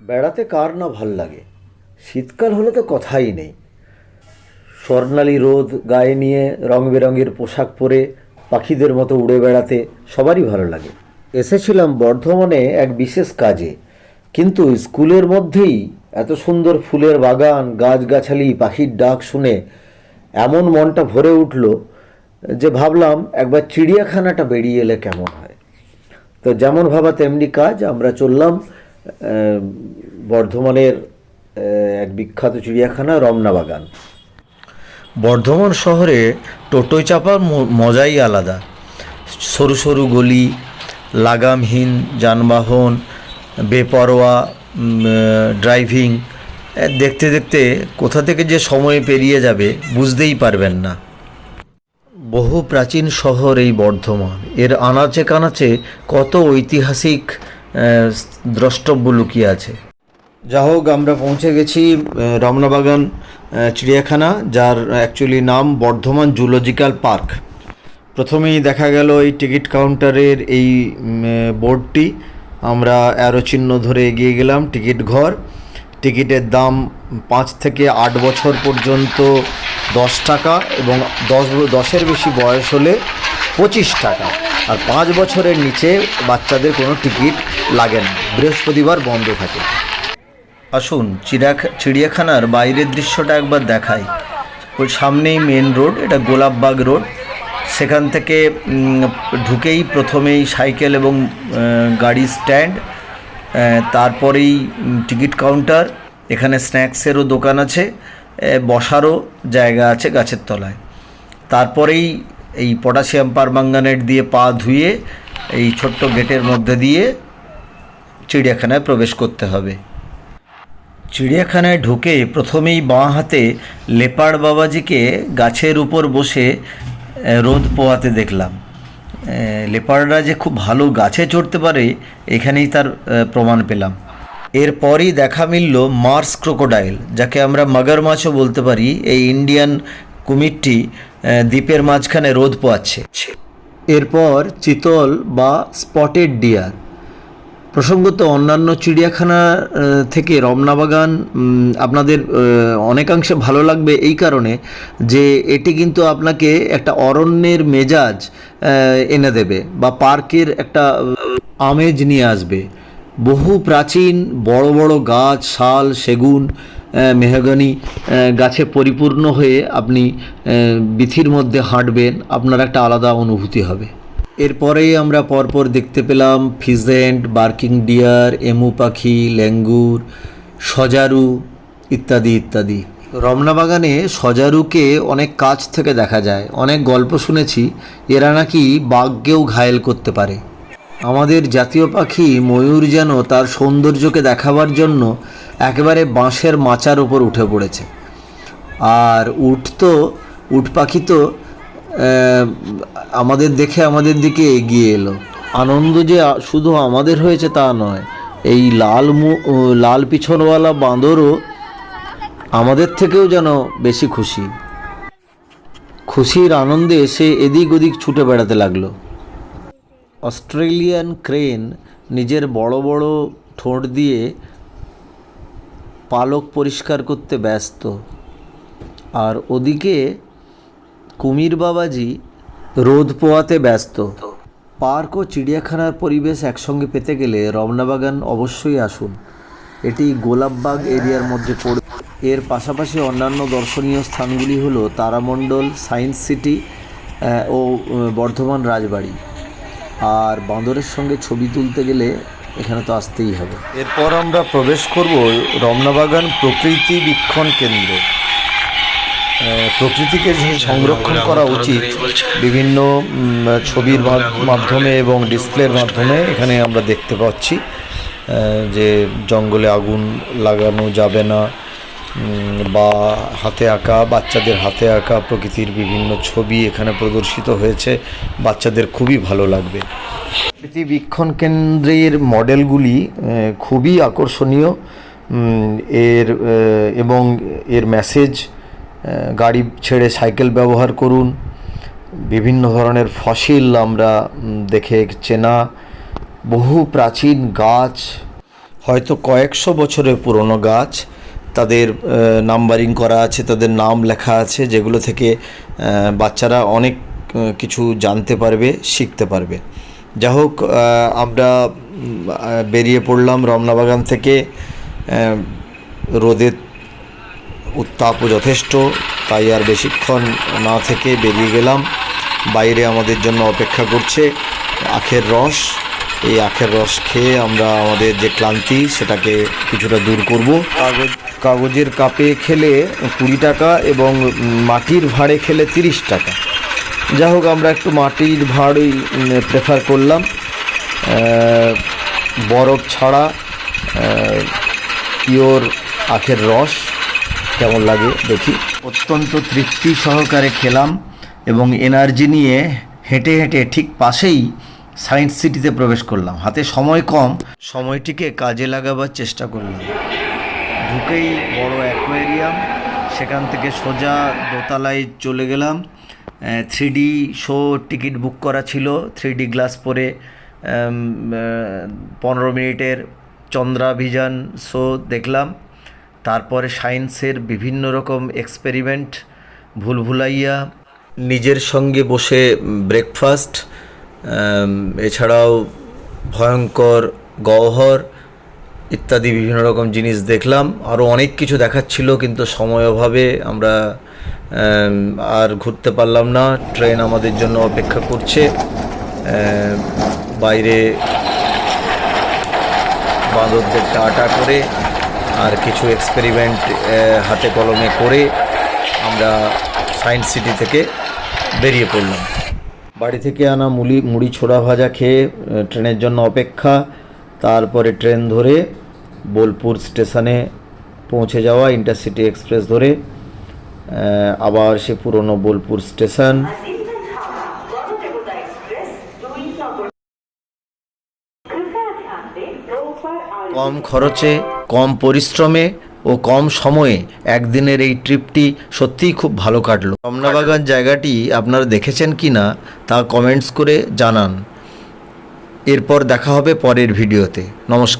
বেড়াতে কার না ভালো লাগে? শীতকাল হলে তো কথাই নেই। স্বর্ণালী রোদ গায়ে নিয়ে রং বেরঙের পোশাক পরে পাখিদের মতো উড়ে বেড়াতে সবারই ভালো লাগে। এসেছিলাম বর্ধমানে এক বিশেষ কাজে। কিন্তু স্কুলের মধ্যেই এত সুন্দর ফুলের বাগান, গাছগাছালি, পাখির ডাক শুনে এমন মনটা ভরে উঠল যে ভাবলাম একবার চিড়িয়াখানাটা বেরিয়ে এলে কেমন হয়। তো যেমন ভাবা তেমনি কাজ, আমরা চললাম বর্ধমানের এক বিখ্যাত চিড়িয়াখানা, রমনা বাগান। বর্ধমান শহরে টোটোয় চাপার মজাই আলাদা। সরু সরু গলি, লাগামহীন যানবাহন, বেপরোয়া ড্রাইভিং দেখতে দেখতে কোথা থেকে যে সময় পেরিয়ে যাবে বুঝতেই পারবেন না। বহু প্রাচীন শহর এই বর্ধমান। এর আনাচে কানাচে কত ঐতিহাসিক দ্রষ্টব্য লুকিয়ে আছে। যা হোক, আমরা পৌঁছে গেছি রমনাবাগান চিড়িয়াখানা, যার অ্যাকচুয়ালি নাম বর্ধমান জুলজিক্যাল পার্ক। প্রথমেই দেখা গেল এই টিকিট কাউন্টারের এই বোর্ডটি। আমরা অ্যারো চিহ্ন ধরে এগিয়ে গেলাম, টিকিট ঘর। টিকিটের দাম পাঁচ থেকে আট বছর পর্যন্ত দশ টাকা এবং দশ, দশের বেশি বয়স হলে পঁচিশ টাকা। আর পাঁচ বছরের নিচে বাচ্চাদের কোনো টিকিট লাগে না। বৃহস্পতিবার বন্ধ থাকে। আসুন, চিড়িয়াখা, চিড়িয়াখানার বাইরের দৃশ্যটা একবার দেখাই। ওই সামনেই মেন রোড এটা গোলাপবাগ রোড সেখান থেকে ঢুকেই প্রথমেই সাইকেল এবং গাড়ি স্ট্যান্ড তারপরেই টিকিট কাউন্টার এখানে স্ন্যাক্সেরও দোকান আছে বসারও জায়গা আছে গাছের তলায়। তারপরেই এই পটাশিয়াম পারমাঙ্গানেট দিয়ে পা ধুয়ে, এই ছোট্ট গেটের মধ্যে দিয়ে চিড়িয়াখানায় প্রবেশ করতে হবে। চিড়িয়াখানায় ঢুকে প্রথমেই বাঁ হাতে লেপাড় বাবাজিকে গাছের উপর বসে রোদ পোয়াতে দেখলাম। লেপাড়রা যে খুব ভালো গাছে চড়তে পারে, এখানেই তার প্রমাণ পেলাম। এরপরই দেখা মিলল মার্স ক্রোকোডাইল, যাকে আমরা মাগার মাছও বলতে পারি, এই ইন্ডিয়ান কুমিরটি দ্বীপের মাঝখানে রোদ পোয়াচ্ছে। এরপর চিতল বা স্পটেড ডিয়ার। প্রসঙ্গত অন্যান্য চিড়িয়াখানা থেকে রমনাবাগান উম, আপনাদের অনেকাংশে ভালো লাগবে এই কারণে যে এটি কিন্তু আপনাকে একটা অরণ্যের মেজাজ এনে দেবে বা পার্কের একটা আমেজ নিয়ে আসবে। বহু প্রাচীন বড় বড় গাছ শাল সেগুন মেহগনি গাছে পরিপূর্ণ হয়ে আপনি বিথির মধ্যে হাঁটবেন, আপনার একটা আলাদা অনুভূতি হবে। এরপরেই আমরা পরপর দেখতে পেলাম ফিজেন্ট, বার্কিং ডিয়ার, এমু পাখি, ল্যাঙ্গুর, সজারু ইত্যাদি ইত্যাদি। রমনা বাগানে সজারুকে অনেক কাছ থেকে দেখা যায়। অনেক গল্প শুনেছি, এরা নাকি বাঘকেও ঘায়েল করতে পারে। আমাদের জাতীয় পাখি ময়ূর যেন তার সৌন্দর্যকে দেখাবার জন্য একেবারে বাঁশের মাচার উপর উঠে পড়েছে। আর উঠ তো, উঠ পাখি তো আমাদের দেখে আমাদের দিকে এগিয়ে এলো। আনন্দ যে শুধু আমাদের হয়েছে তা নয়, এই লাল মু- লাল পিছনওয়ালা বাঁদরও আমাদের থেকেও যেন বেশি খুশি। খুশির আনন্দে সে এদিক ওদিক ছুটে বেড়াতে লাগল। অস্ট্রেলিয়ান ক্রেন নিজের বড় বড় ঠোঁট দিয়ে পালক পরিষ্কার করতে ব্যস্ত। আর ওদিকে কুমির বাবাজি রোদ পোয়াতে ব্যস্ত। পার্ক ও চিড়িয়াখানার পরিবেশ একসঙ্গে পেতে গেলে রমনাবাগান অবশ্যই আসুন। এটি গোলাপবাগ এরিয়ার মধ্যে পড়ে। এর পাশাপাশি অন্যান্য দর্শনীয় স্থানগুলি হলো তারামণ্ডল, সায়েন্স সিটি ও বর্ধমান রাজবাড়ি। আর বাঁদরের সঙ্গে ছবি তুলতে গেলে এখানে তো আসতেই হবে। এরপর আমরা প্রবেশ করব রমনাবাগান প্রকৃতি বীক্ষণ কেন্দ্রে। প্রকৃতিকে যে সংরক্ষণ করা উচিত, বিভিন্ন ছবির মাধ- মাধ্যমে এবং ডিসপ্লের মাধ্যমে এখানে আমরা দেখতে পাচ্ছি যে জঙ্গলে আগুন লাগানো যাবে না। বা হাতে আঁকা, বাচ্চাদের হাতে আঁকা প্রকৃতির বিভিন্ন ছবি এখানে প্রদর্শিত হয়েছে। বাচ্চাদের খুবই ভালো লাগবে। প্রকৃতি বীক্ষণ কেন্দ্রের মডেলগুলি খুবই আকর্ষণীয়। এর এবং এর মেসেজ গাড়ি ছেড়ে সাইকেল ব্যবহার করুন। বিভিন্ন ধরনের ফসিল আমরা দেখে চেনা। বহু প্রাচীন গাছ, হয়তো কয়েকশো বছরের পুরনো গাছ। তাদের নাম্বারিং করা আছে, তাদের নাম লেখা আছে, যেগুলো থেকে বাচ্চারা অনেক কিছু জানতে পারবে, শিখতে পারবে। যা হোক আমরা বেরিয়ে পড়লাম রমনাবাগান থেকে রোদের উত্তাপও যথেষ্ট, তাই আর বেশিক্ষণ না থেকে বেরিয়ে গেলাম। বাইরে আমাদের জন্য অপেক্ষা করছে আখের রস। এই আখের রস খেয়ে আমরা আমাদের যে ক্লান্তি, সেটাকে কিছুটা দূর করব। কাগজ কাগজের কাপে খেলে কুড়ি টাকা এবং মাটির ভাঁড়ে খেলে তিরিশ টাকা। যা হোক, আমরা একটু মাটির ভাঁড়ই প্রেফার করলাম। বরফ ছাড়া পিওর আখের রস, কেমন লাগে দেখি। অত্যন্ত তৃপ্তি সহকারে খেলাম এবং এনার্জি নিয়ে হেঁটে হেঁটে ঠিক পাশেই সায়েন্স সিটিতে প্রবেশ করলাম। হাতে সময় কম, সময়টিকে কাজে লাগাবার চেষ্টা করলাম। ঢুকেই বড় অ্যাকোয়ারিয়াম, সেখান থেকে সোজা দোতলায় চলে গেলাম। থ্রি শো টিকিট বুক করা ছিল থ্রি গ্লাস পরে পনেরো মিনিটের চন্দ্রাভিযান শো দেখলাম। তারপরে সায়েন্সের বিভিন্ন রকম এক্সপেরিমেন্ট ভুলভুলাইয়া, নিজের সঙ্গে বসে ব্রেকফাস্ট এছাড়াও ভয়ঙ্কর গহ্বর ইত্যাদি বিভিন্ন রকম জিনিস দেখলাম। আরও অনেক কিছু দেখাচ্ছিল, কিন্তু সময় অভাবে আমরা আর ঘুরতে পারলাম না। ট্রেন আমাদের জন্য অপেক্ষা করছে। বাইরে বাঁদরদের টাটা করে, আর কিছু এক্সপেরিমেন্ট হাতে কলমে করে আমরা সায়েন্স সিটি থেকে বেরিয়ে পড়লাম। বাড়ি থেকে আনা মুড়ি মুড়ি ছোড়া ভাজা খেয়ে ট্রেনের জন্য অপেক্ষা। তারপরে ট্রেন ধরে বোলপুর স্টেশনে পৌঁছে যাওয়া ইন্টারসিটি এক্সপ্রেস ধরে আবার সে পুরনো বোলপুর স্টেশন। কম খরচে, কম পরিশ্রমে ও কম সময়ে একদিনের এই ট্রিপটি সত্যিই খুব ভালো কাটলো। রমনাবাগান জায়গাটি আপনারা দেখেছেন কি না তা কমেন্টস করে জানান। এরপর দেখা হবে পরের ভিডিওতে। নমস্কার।